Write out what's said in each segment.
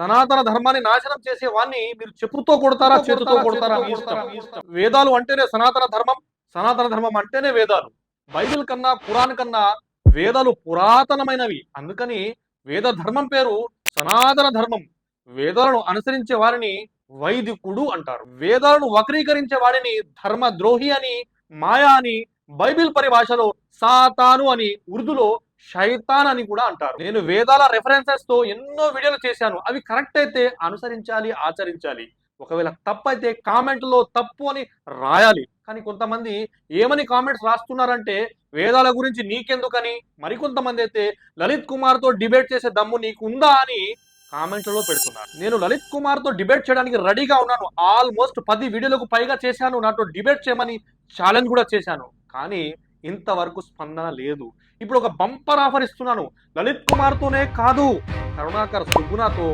సనాతన ధర్మాన్ని నాశనం చేసే వాడిని మీరు చెప్పుతో కొడతారా చేతుతో కొడతారా వేదాలు అంటేనే సనాతన ధర్మం సనాతన ధర్మం అంటేనే వేదాలు. బైబిల్ కన్నా ఖురాన్ కన్నా వేదాలు పురాతనమైనవి. అందుకని వేద ధర్మం పేరు సనాతన ధర్మం. వేదాలను అనుసరించే వారిని వైదికుడు అంటారు. వేదాలను వక్రీకరించే వాడిని ధర్మద్రోహి అని మాయా అని బైబిల్ పరిభాషలో సాతాను అని ఉర్దూలో శైతాన్ అని కూడా అంటారు. నేను వేదాల రెఫరెన్సెస్తో ఎన్నో వీడియోలు చేశాను. అవి కరెక్ట్ అయితే అనుసరించాలి ఆచరించాలి. ఒకవేళ తప్పు అయితే కామెంట్లో తప్పు అని రాయాలి. కానీ కొంతమంది ఏమని కామెంట్స్ రాస్తున్నారంటే వేదాల గురించి నీకెందుకని? మరికొంతమంది అయితే లలిత్ కుమార్తో డిబేట్ చేసే దమ్ము నీకు ఉందా అని కామెంట్లలో పెడుతున్నాను నేను లలిత్ కుమార్తో డిబేట్ చేయడానికి రెడీగా ఉన్నాను. ఆల్మోస్ట్ పది వీడియోలకు పైగా చేశాను. నాతో డిబేట్ చేయమని ఛాలెంజ్ కూడా చేశాను. కానీ ఇంతవరకు స్పందన లేదు. ఇప్పుడు ఒక బంపర్ ఆఫర్ ఇస్తున్నాను. లలిత్ కుమార్తోనే కాదు. కరుణాకర్ సుగుణతో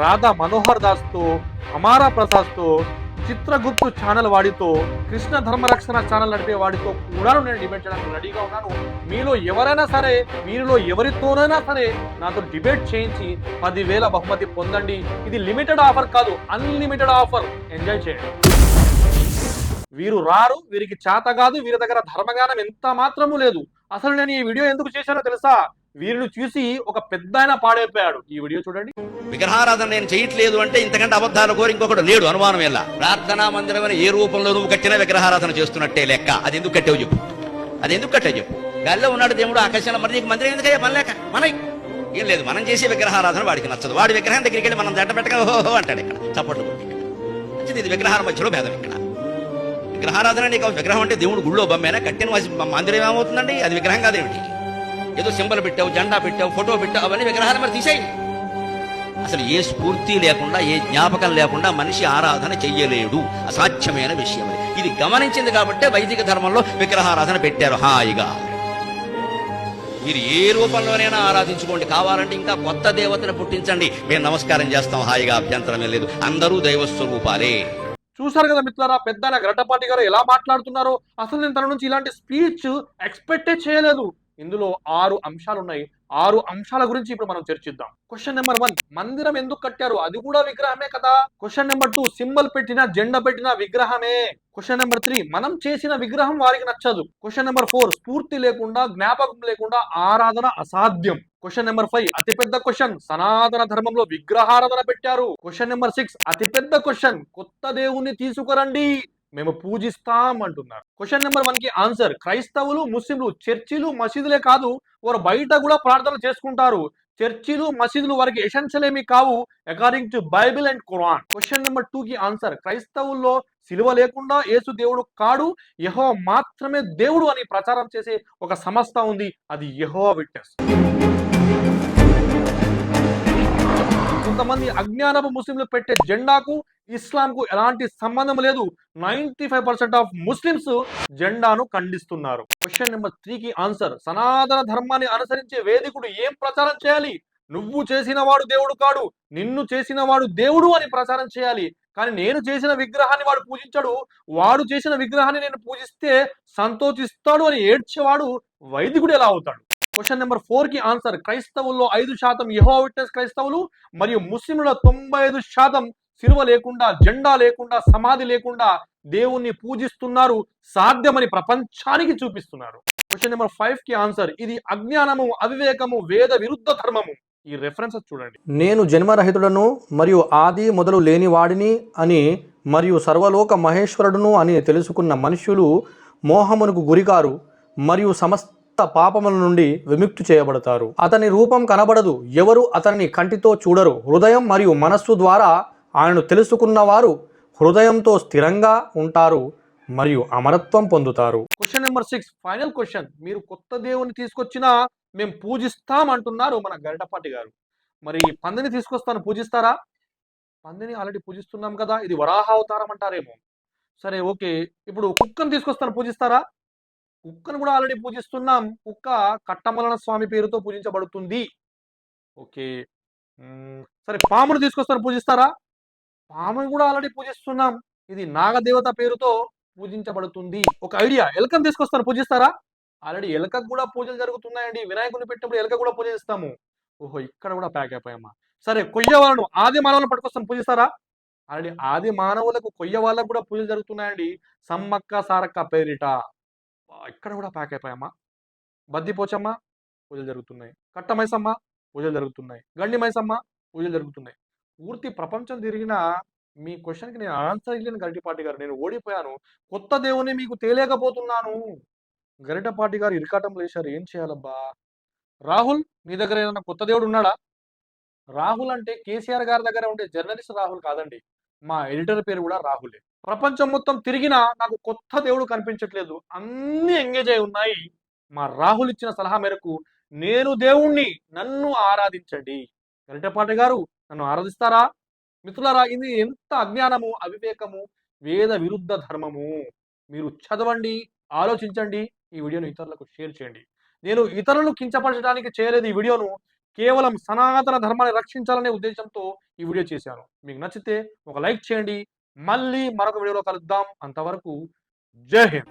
రాధా మనోహర్ దాస్తో అమారా ప్రసాద్తో చిత్రగుప్తు ఛానల్ వాడితో కృష్ణ ధర్మరక్షణ ఛానల్ నడిపే వాడితో కూడా నేను డిబేట్ చేయడానికి రెడీగా ఉన్నాను. మీలో ఎవరైనా సరే మీలో ఎవరితోనైనా సరే నాతో డిబేట్ చేయించి పదివేల బహుమతి పొందండి. ఇది లిమిటెడ్ ఆఫర్ కాదు. Unlimited offer. ఎంజాయ్ చేయండి. వీరు రారు వీరికి చేత కాదు వీరి దగ్గర ధర్మగానం ఎంత మాత్రము లేదు. అసలు నేను ఈ వీడియో ఎందుకు చేశానో తెలుసా? వీరిని చూసి ఒక పెద్ద ఆయన పాడైపోయాడు. ఈ వీడియో చూడండి. విగ్రహారాధన నేను చేయట్లేదు అంటే ఇంతకంటే అబద్ధాలు కోరి ఇంకొకటి లేడు. అనుమానం ఎలా? ప్రార్థనా మందిరం అని ఏ రూపంలో నువ్వు కట్టినా విగ్రహారాధన చేస్తున్నట్టే లెక్క. అది ఎందుకు కట్టావు చెప్పు. అది ఎందుకు కట్టావు చెప్పు. గాల్లో ఉన్నాడు దేవుడు ఆకాశంలో మరి నీకు మందిరం ఎందుకయ్యా? పని లేక. మనకి ఏం లేదు మనం చేసే విగ్రహారాధన వాడికి నచ్చదు. వాడి విగ్రహం దగ్గరికి వెళ్ళి మనం దండ పెట్టక ఓహో అంటాడు ఇక్కడ. చప్పట్లు ఇది విగ్రహాల మధ్యలో భేదం ఇక్కడ. విగ్రహారాధన నీకు విగ్రహం అంటే దేవుడు గుళ్ళో బొమ్మేనా? కట్టిన వాసి- మందిరం ఏమవుతుందండి? అది విగ్రహం కాదేమిటి ఏదో సింబల్ పెట్టావు జెండా పెట్టావు ఫోటో పెట్టావు అవన్నీ విగ్రహాలు మరి తీసేయి. అసలు ఏ స్ఫూర్తి లేకుండా ఏ జ్ఞాపకం లేకుండా మనిషి ఆరాధన చెయ్యలేడు. అసాధ్యమైన విషయం ఇది గమనించింది కాబట్టే వైదిక ధర్మంలో విగ్రహారాధన పెట్టారు హాయిగా. మీరు ఏ రూపంలోనైనా ఆరాధించుకోండి. కావాలంటే ఇంకా కొత్త దేవతను పుట్టించండి. మేము నమస్కారం చేస్తాం హాయిగా అభ్యంతరమే లేదు. అందరూ దైవస్వరూపాలే. చూసారు కదా మిత్రులారా పెద్ద గరటపాటి గడ్డపాటి గారు ఎలా మాట్లాడుతున్నారో. అసలు నేను తన నుంచి ఇలాంటి స్పీచ్ ఎక్స్పెక్టే చేయలేదు. ఇందులో ఆరు అంశాలు ఉన్నాయి ఆరు అంశాల గురించి ఇప్పుడు మనం చర్చిద్దాం. క్వశ్చన్ నెంబర్ వన్ మందిరం ఎందుకు కట్టారు? అది కూడా విగ్రహమే కదా. క్వశ్చన్ నెంబర్ టూ సింబల్ పెట్టిన జెండా పెట్టిన విగ్రహమే. క్వశ్చన్ నెంబర్ త్రీ మనం చేసిన విగ్రహం వారికి నచ్చదు. క్వశ్చన్ నెంబర్ ఫోర్ స్ఫూర్తి లేకుండా జ్ఞాపకం లేకుండా ఆరాధన అసాధ్యం. క్వశ్చన్ నెంబర్ ఫైవ్ అతిపెద్ద క్వశ్చన్ సనాతన ధర్మంలో విగ్రహారాధన పెట్టారు. క్వశ్చన్ నెంబర్ సిక్స్ అతిపెద్ద క్వశ్చన్ కొత్త దేవుణ్ణి తీసుకురండి. మేము పూజిస్తాం అంటున్నారు క్వశ్చన్ నెంబర్ వన్కి ఆన్సర్ క్రైస్తవులు ముస్లింలు చర్చిలు మసీదులే కాదు వారు బయట కూడా ప్రార్థన చేసుకుంటారు. చర్చిలు మసీదులు వారికి ఎసెన్షియల్ ఏమి కావు according to Bible and Quran question number two కి ఆన్సర్ క్రైస్తవుల్లో సిలువ లేకుండా యేసు దేవుడు కాడు యహో మాత్రమే దేవుడు అని ప్రచారం చేసే ఒక సంస్థ ఉంది అది యహో విట్నెస్ కొంతమంది అజ్ఞానపు ముస్లింలు పెట్టే జెండాకు ఇస్లాంకు ఎలాంటి సంబంధం లేదు. Ninety five percent of Muslims జెండాను ఖండిస్తున్నారు. క్వశ్చన్ నెంబర్ త్రీ కి ఆన్సర్ సనాతన ధర్మాన్ని అనుసరించే వేదికుడు ఏం ప్రచారం చేయాలి? నువ్వు చేసిన వాడు దేవుడు కాడు నిన్ను చేసిన వాడు దేవుడు అని ప్రచారం చేయాలి. కానీ నేను చేసిన విగ్రహాన్ని వాడు పూజించాడు. వాడు చేసిన విగ్రహాన్ని నేను పూజిస్తే సంతోషిస్తాడు అని ఏడ్చేవాడు వైదికుడు ఎలా అవుతాడు? క్వశ్చన్ నెంబర్ ఫోర్కి ఆన్సర్ క్రైస్తవుల్లో ఐదు శాతం యహో విట్నెస్ క్రైస్తవులు మరియు ముస్లింల తొంభై ఐదు శాతం సిలువ లేకుండా జెండా లేకుండా సమాధి లేకుండా దేవుణ్ణి పూజిస్తున్నారు సాధ్యమని ప్రపంచానికి చూపిస్తున్నారు. క్వశ్చన్ నెంబర్ ఫైవ్కి ఆన్సర్ ఇది అజ్ఞానము అవివేకము వేద విరుద్ధ ధర్మము. ఈ రెఫరెన్స్ చూడండి. నేను జన్మరహితుడను మరియు ఆది మొదలు లేనివాడిని అని మరియు సర్వలోక మహేశ్వరుడును అని తెలుసుకున్న మనుష్యులు మోహమునకు గురికారు మరియు సమస్త పాపముల నుండి విముక్తి చేయబడతారు. అతని రూపం కనబడదు. ఎవరు అతనిని కంటితో చూడరు. హృదయం మరియు మనస్సు ద్వారా ఆయనను తెలుసుకున్నవారు హృదయంతో స్థిరంగా ఉంటారు మరియు అమరత్వం పొందుతారు. Question number six final question మీరు కొత్త దేవుని తీసుకొచ్చినా మేము పూజిస్తాం అంటున్నారు మన గరిటపాటి గారు. మరి పందిని తీసుకొస్తాను పూజిస్తారా? పందిని ఆల్రెడీ పూజిస్తున్నాం కదా ఇది వరాహ అవతారం అంటారేమో. సరే ఓకే. ఇప్పుడు కుక్కను తీసుకొస్తాను పూజిస్తారా? కుక్కను కూడా ఆల్రెడీ పూజిస్తున్నాం. కుక్క కట్టమలన స్వామి పేరుతో పూజించబడుతుంది. ఓకే. సరే పామును తీసుకొస్తారు పూజిస్తారా? పాముని కూడా ఆల్రెడీ పూజిస్తున్నాం. ఇది నాగదేవత పేరుతో పూజించబడుతుంది. ఒక ఐడియా ఎలకను తీసుకొస్తారు పూజిస్తారా? ఆల్రెడీ ఎలకకు కూడా పూజలు జరుగుతున్నాయండి. వినాయకుని పెట్టినప్పుడు ఎలక కూడా పూజిస్తాము. ఓహో ఇక్కడ కూడా ప్యాక్ అయిపోయామా? సరే కొయ్య వాళ్ళను ఆది మానవులను పట్టుకొస్తాను పూజిస్తారా? ఆల్రెడీ ఆది మానవులకు కొయ్య వాళ్ళకు కూడా పూజలు జరుగుతున్నాయండి. సమ్మక్క సారక్క పేరిట. ఇక్కడ కూడా ప్యాక్ అయిపోయామ్మా బద్దిపోచమ్మ పూజలు జరుగుతున్నాయి. కట్టమైసమ్మ పూజలు జరుగుతున్నాయి. గండి మైసమ్మ పూజలు జరుగుతున్నాయి. పూర్తి ప్రపంచం తిరిగిన మీ క్వశ్చన్కి నేను ఆన్సర్ ఇవ్వలేను గరిటపాటి గారు. నేను ఓడిపోయాను. కొత్త దేవుని మీకు తేలేకపోతున్నాను. గరిటపాటి గారు ఇరకాటం లేచారు. ఏం చేయాలబ్బా? రాహుల్ మీ దగ్గర ఏదైనా కొత్త దేవుడు ఉన్నాడా? రాహుల్ అంటే కేసీఆర్ గారి దగ్గర ఉండే జర్నలిస్ట్ రాహుల్ కాదండి. మా ఎడిటర్ పేరు కూడా రాహులే. ప్రపంచం మొత్తం తిరిగినా నాకు కొత్త దేవుడు కనిపించట్లేదు. అన్ని ఎంగేజ్ అయి ఉన్నాయి. మా రాహుల్ ఇచ్చిన సలహా మేరకు నేను దేవుణ్ణి నన్ను ఆరాధించండి. గరిటపాటి గారు? నన్ను ఆరాధిస్తారా? మిత్రులారా ఇది ఎంత అజ్ఞానము అవివేకము వేద విరుద్ధ ధర్మము. మీరు చదవండి ఆలోచించండి ఈ వీడియోను ఇతరులకు షేర్ చేయండి. నేను ఇతరులను కించపరచడానికి చేయలేదు ఈ వీడియోను. కేవలం సనాతన ధర్మాన్ని రక్షించాలనే ఉద్దేశంతో ఈ వీడియో చేశాను. మీకు నచ్చితే ఒక లైక్ చేయండి మళ్ళీ మరొక వీడియోలో కలుద్దాం. అంతవరకు జై హింద్.